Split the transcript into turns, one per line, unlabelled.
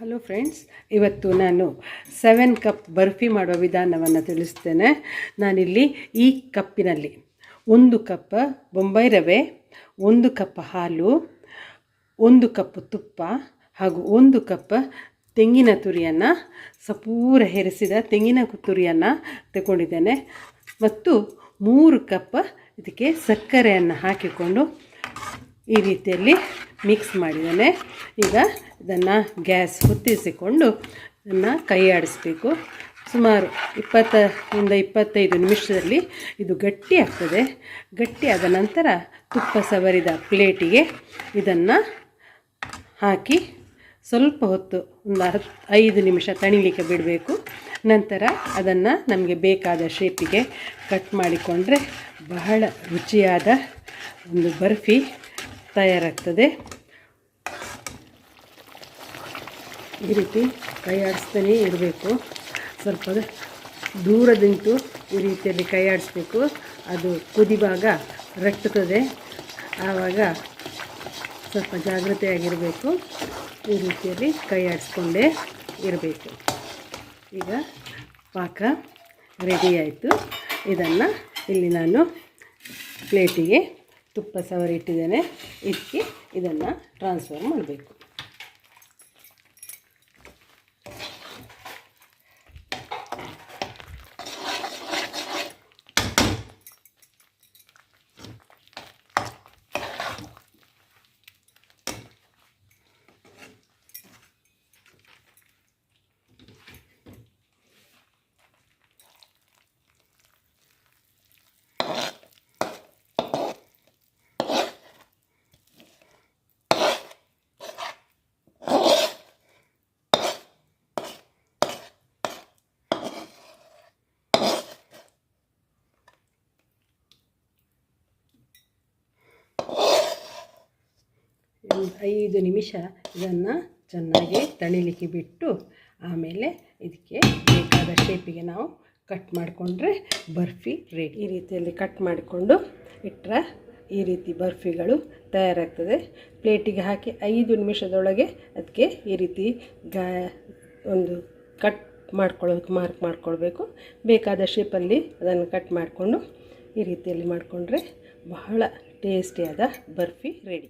Hello friends ಇವತ್ತು ನಾನು seven cup barfi ಮಾಡುವ ವಿಧಾನವನ್ನು ತಿಳಿಸ್ತೇನೆ. ನಾನಿಲ್ಲಿ ಈ ಕಪ್ಪಿನಲ್ಲಿ ಒಂದು ಕಪ್ ಬೊಂಬೈ ರವೆ, ಒಂದು ಕಪ್ ಹಾಲು, ಒಂದು ಕಪ್ ತುಪ್ಪ ಹಾಗೂ ಒಂದು ಕಪ್ ತೆಂಗಿನ ತುರಿಯನ್ನು, ಸಪೂರ ಹೆರೆಸಿದ ತೆಂಗಿನ ತುರಿಯನ್ನು ತಗೊಂಡಿದ್ದೇನೆ. ಮತ್ತು ಮೂರು ಕಪ್ ಇದಕ್ಕೆ ಸಕ್ಕರೆಯನ್ನು ಹಾಕಿಕೊಂಡು ಈ ರೀತಿಯಲ್ಲಿ ಮಿಕ್ಸ್ ಮಾಡಿದ್ದೇನೆ. ಈಗ ಇದನ್ನು ಗ್ಯಾಸ್ ಹೊತ್ತಿಸಿಕೊಂಡು ಇದನ್ನು ಕೈ ಆಡಿಸ್ಬೇಕು. ಸುಮಾರು ಇಪ್ಪತ್ತರಿಂದ ಇಪ್ಪತ್ತೈದು ನಿಮಿಷದಲ್ಲಿ ಇದು ಗಟ್ಟಿ ಆಗ್ತದೆ. ಗಟ್ಟಿಯಾದ ನಂತರ ತುಪ್ಪ ಸವರಿದ ಪ್ಲೇಟಿಗೆ ಇದನ್ನು ಹಾಕಿ ಸ್ವಲ್ಪ ಹೊತ್ತು ಒಂದು ಹತ್ತು ಐದು ನಿಮಿಷ ತಣಿಲಿಕ್ಕೆ ಬಿಡಬೇಕು. ನಂತರ ಅದನ್ನು ನಮಗೆ ಬೇಕಾದ ಶೇಪಿಗೆ ಕಟ್ ಮಾಡಿಕೊಂಡ್ರೆ ಬಹಳ ರುಚಿಯಾದ ಒಂದು ಬರ್ಫಿ. ತಯಾರಾಗ್ತದೆ. ಈ ರೀತಿ ಕೈ ಆಡಿಸ್ತಾನೇ ಇರಬೇಕು. ಸ್ವಲ್ಪ ದೂರದಿಂತು ಈ ರೀತಿಯಲ್ಲಿ ಕೈ ಆಡಿಸ್ಬೇಕು. ಅದು ಕುದಿವಾಗ ರಟ್ಟುತ್ತದೆ. ಆವಾಗ ಸ್ವಲ್ಪ ಜಾಗ್ರತೆಯಾಗಿರಬೇಕು ಈ ರೀತಿಯಲ್ಲಿ ಕೈ ಆಡಿಸ್ಕೊಂಡೇ ಇರಬೇಕು. ಈಗ ಪಾಕ ರೆಡಿ ಆಯಿತು. ಇದನ್ನು ಇಲ್ಲಿ ನಾನು ಪ್ಲೇಟಿಗೆ ತುಪ್ಪ ಸವರಿ ಇಟ್ಟಿದ್ದೇನೆ ಇದಕ್ಕೆ ಇದನ್ನು ಟ್ರಾನ್ಸ್ಫರ್ ಮಾಡಬೇಕು. ಒಂದು ಐದು ನಿಮಿಷ ಇದನ್ನು ಚೆನ್ನಾಗಿ ತಣಿಲಿಕ್ಕೆ ಬಿಟ್ಟು ಆಮೇಲೆ ಇದಕ್ಕೆ ಬೇಕಾದ ಶೇಪಿಗೆ ನಾವು ಕಟ್ ಮಾಡಿಕೊಂಡ್ರೆ ಬರ್ಫಿ ರೆಡಿ ಈ ರೀತಿಯಲ್ಲಿ ಕಟ್ ಮಾಡಿಕೊಂಡು ಇಟ್ಟರೆ ಈ ರೀತಿ ಬರ್ಫಿಗಳು ತಯಾರಾಗ್ತದೆ. ಪ್ಲೇಟಿಗೆ ಹಾಕಿ ಐದು ನಿಮಿಷದೊಳಗೆ ಅದಕ್ಕೆ ಈ ರೀತಿ ಗಾ, ಒಂದು ಕಟ್ ಮಾಡ್ಕೊಳ್ಳೋದಕ್ಕೆ ಮಾರ್ಕ್ ಮಾಡ್ಕೊಳ್ಬೇಕು. ಬೇಕಾದ ಶೇಪಲ್ಲಿ ಅದನ್ನು ಕಟ್ ಮಾಡಿಕೊಂಡು ಈ ರೀತಿಯಲ್ಲಿ ಮಾಡಿಕೊಂಡ್ರೆ ಬಹಳ ಟೇಸ್ಟಿಯಾದ ಬರ್ಫಿ ರೆಡಿ